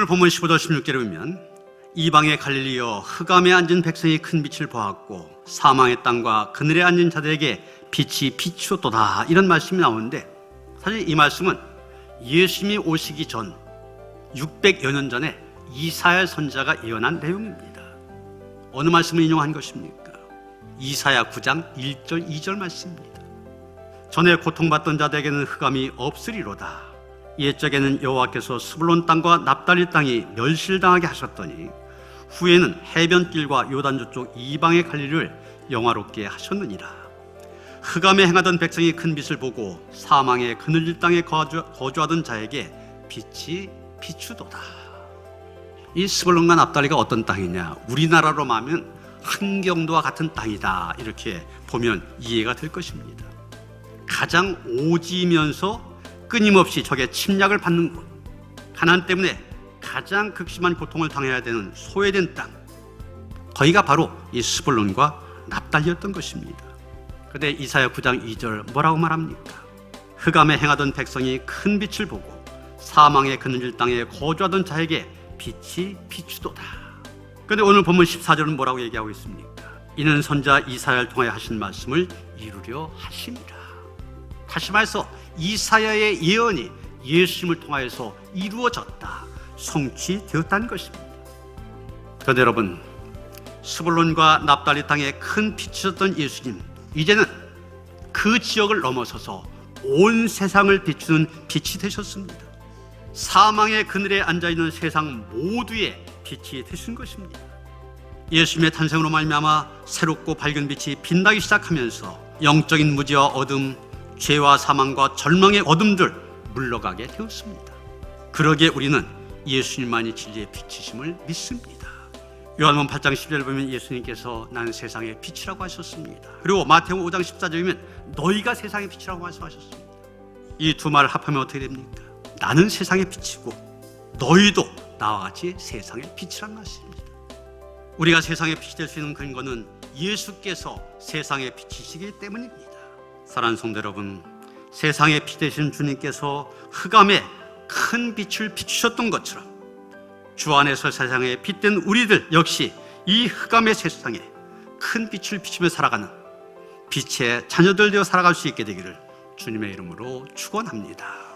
오늘 본문 15절 16절에 보면 이방의 갈릴리여 흑암에 앉은 백성이 큰 빛을 보았고 사망의 땅과 그늘에 앉은 자들에게 빛이 비추었도다 이런 말씀이 나오는데 사실 이 말씀은 예수님이 오시기 전 600여 년 전에 이사야 선자가 예언한 내용입니다. 어느 말씀을 인용한 것입니까? 이사야 9장 1절 2절 말씀입니다. 전에 고통받던 자들에게는 흑암이 없으리로다. 옛적에는 여호와께서 스불론 땅과 납달리 땅이 멸실당하게 하셨더니 후에는 해변길과 요단 저쪽 이방의 갈리를 영화롭게 하셨느니라. 흑암에 행하던 백성이 큰 빛을 보고 사망의 그늘질 땅에 거주, 거주하던 자에게 빛이 비추도다. 이 스불론과 납달리가 어떤 땅이냐? 우리나라로 말하면 한경도와 같은 땅이다. 이렇게 보면 이해가 될 것입니다. 가장 오지면서 끊임없이 적의 침략을 받는 곳, 가난 때문에 가장 극심한 고통을 당해야 되는 소외된 땅, 거기가 바로 이 스불론과 납달리였던 것입니다. 그런데 이사야 9장 2절 뭐라고 말합니까? 흑암에 행하던 백성이 큰 빛을 보고 사망의 그늘질 땅에 거주하던 자에게 빛이 비추도다. 그런데 오늘 본문 14절은 뭐라고 얘기하고 있습니까? 이는 선자 이사야를 통하여 하신 말씀을 이루려 하심이라. 다시 말해서 이사야의 예언이 예수님을 통하여서 이루어졌다, 성취되었다는 것입니다. 그런데 여러분, 스불론과 납달리 땅에 큰 빛이었던 예수님, 이제는 그 지역을 넘어서서 온 세상을 비추는 빛이 되셨습니다. 사망의 그늘에 앉아 있는 세상 모두의 빛이 되신 것입니다. 예수님의 탄생으로 말미암아 새롭고 밝은 빛이 빛나기 시작하면서 영적인 무지와 어둠, 죄와 사망과 절망의 어둠들 물러가게 되었습니다. 그러기에 우리는 예수님만이 진리의 빛이심을 믿습니다. 요한복음 8장 10절을 보면 예수님께서 나는 세상의 빛이라고 하셨습니다. 그리고 마태복음 5장 14절에 보면 너희가 세상의 빛이라고 말씀하셨습니다. 이 두 말을 합하면 어떻게 됩니까? 나는 세상의 빛이고 너희도 나와 같이 세상의 빛이란 말씀입니다. 우리가 세상의 빛이 될 수 있는 근거는 예수께서 세상의 빛이시기 때문입니다. 사랑하는 성도 여러분, 세상의 빛 되신 주님께서 흑암에 큰 빛을 비추셨던 것처럼 주 안에서 세상에 빛된 우리들 역시 이 흑암의 세상에 큰 빛을 비추며 살아가는 빛의 자녀들 되어 살아갈 수 있게 되기를 주님의 이름으로 축원합니다.